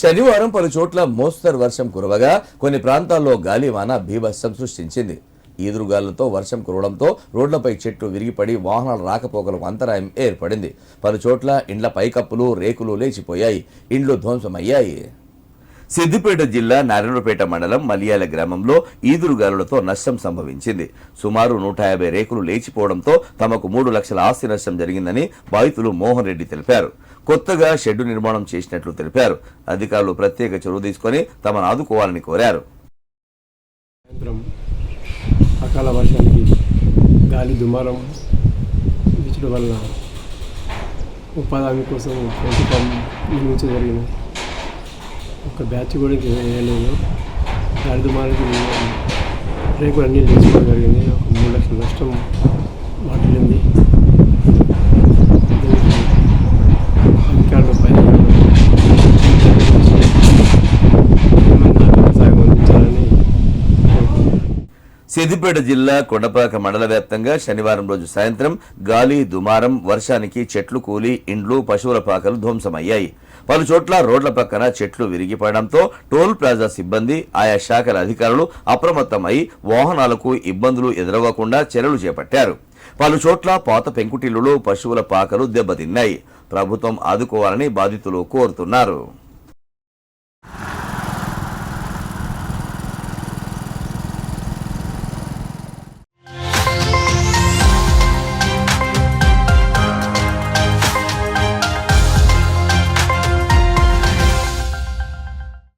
శనివారం పలు చోట్ల మోస్తరు వర్షం కురవగా కొన్ని ప్రాంతాల్లో గాలివాన భీభత్సం సృష్టించింది. ఈదురుగాలులతో వర్షం కురవడంతో రోడ్లపై చెట్లు విరిగిపడి వాహనాల రాకపోకలకు అంతరాయం ఏర్పడింది. పలు చోట్ల ఇండ్ల పైకప్పులు రేకులు లేచిపోయాయి. ఇండ్లు ధ్వంసమయ్యాయి. సిద్దిపేట జిల్లా నారాయణపేట మండలం మలియాల గ్రామంలో ఈదురుగాలులతో నష్టం సంభవించింది. సుమారు నూట యాభై రేకులు లేచిపోవడంతో తమకు మూడు లక్షల ఆస్తి నష్టం జరిగిందని బాధితులు మోహన్ రెడ్డి తెలిపారు. కొత్తగా షెడ్డు నిర్మాణం చేసినట్లు తెలిపారు. అధికారులు ప్రత్యేక చొరవ తీసుకొని తమను ఆదుకోవాలని కోరారు. సాయంత్రం అకాల వర్షానికి గాలి దుమారం వీచడం వల్ల ఉపాధి కోసం పెంపకం నిర్మించడం జరిగింది. ఒక బ్యాచ్ కూడా వేయలేదు. గాలి దుమారానికి రేకులు అన్నీ లేచిపోవడం జరిగింది ఒక మూడు లక్షల నష్టం వాటిల్లింది దీనికి అధికారులు పై సాయం అందించాలని కోరుకుంటున్నాను సిద్దిపేట జిల్లా కొండపాక మండల వ్యాప్తంగా శనివారం రోజు సాయంత్రం గాలి దుమారం వర్షానికి చెట్లు కూలి ఇండ్లు పశువుల పాకలు ధ్వంసమయ్యాయి. పలు చోట్ల రోడ్ల పక్కన చెట్లు విరిగిపడడంతో టోల్ ప్లాజా సిబ్బంది ఆయా శాఖల అధికారులు అప్రమత్తమై వాహనాలకు ఇబ్బందులు ఎదురవ్వకుండా చర్యలు చేపట్టారు. పలు చోట్ల పాత పెంకుటిల్లులు పశువుల పాకలు దెబ్బతిన్నాయి. ప్రభుత్వం ఆదుకోవాలని బాధితులు కోరుతున్నారు.